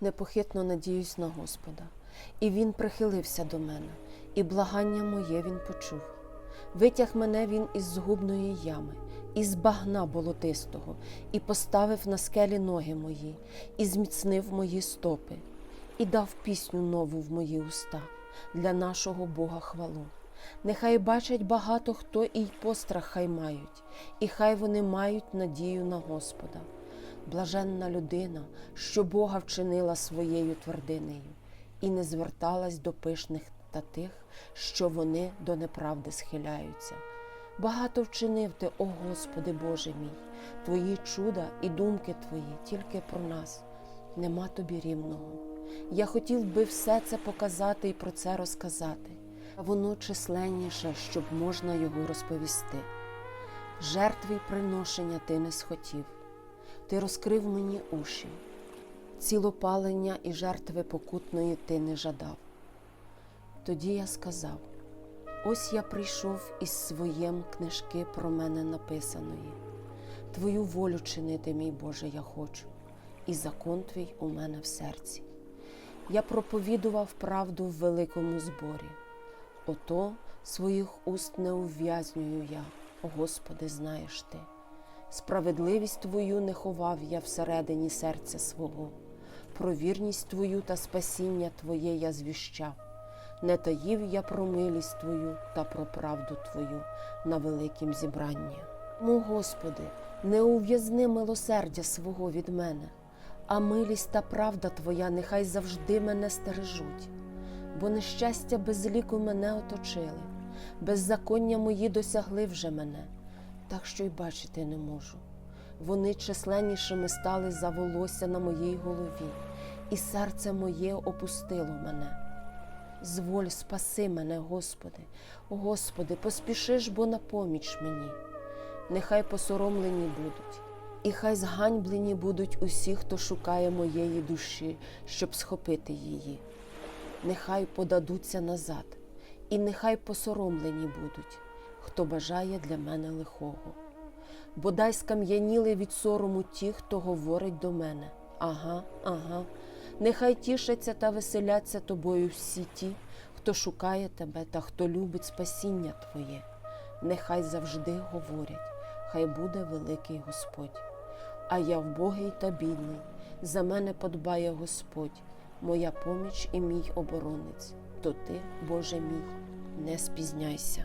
Непохитно надіюсь на Господа, і Він прихилився до мене, і благання моє Він почув. Витяг мене він із згубної ями, із багна болотистого, і поставив на скелі ноги мої, і зміцнив мої стопи, і дав пісню нову в мої уста для нашого Бога хвалу. Нехай бачать багато хто і й пострах хай мають, і хай вони мають надію на Господа. Блаженна людина, що Бога вчинила своєю твердинею, і не зверталась до пишних та тих, що вони до неправди схиляються. Багато вчинив ти, о Господи Боже мій, Твої чуда і думки Твої тільки про нас, нема тобі рівного. Я хотів би все це показати і про це розказати, а воно численніше, щоб можна його розповісти. Жертви й приношення ти не схотів, ти розкрив мені уші, цілопалення і жертви покутної ти не жадав. Тоді я сказав: ось я прийшов із своєм книжки про мене написаної. Твою волю чинити, мій Боже, я хочу, і закон твій у мене в серці. Я проповідував правду в великому зборі. Ото своїх уст не ув'язнюю я, Господи, знаєш ти. Справедливість Твою не ховав я всередині серця свого, про вірність Твою та спасіння Твоє я звіщав. Не таїв я про милість Твою та про правду Твою на великім зібранні. Му, Господи, не ув'язни милосердя свого від мене, а милість та правда Твоя нехай завжди мене стережуть, бо нещастя без ліку мене оточили, беззаконня мої досягли вже мене, так що й бачити не можу. Вони численнішими стали за волосся на моїй голові, і серце моє опустило мене. Зволь, спаси мене, Господи, Господи, поспіши ж бо на поміч мені. Нехай посоромлені будуть, і хай зганьблені будуть усі, хто шукає моєї душі, щоб схопити її. Нехай подадуться назад, і нехай посоромлені будуть, хто бажає для мене лихого. Бодай скам'яніли від сорому ті, хто говорить до мене. Ага, ага. Нехай тішаться та веселяться тобою всі ті, хто шукає тебе та хто любить спасіння Твоє. Нехай завжди говорять, хай буде великий Господь. А я вбогий та бідний, за мене подбає Господь, моя поміч і мій оборонець. То ти, Боже мій, не спізняйся.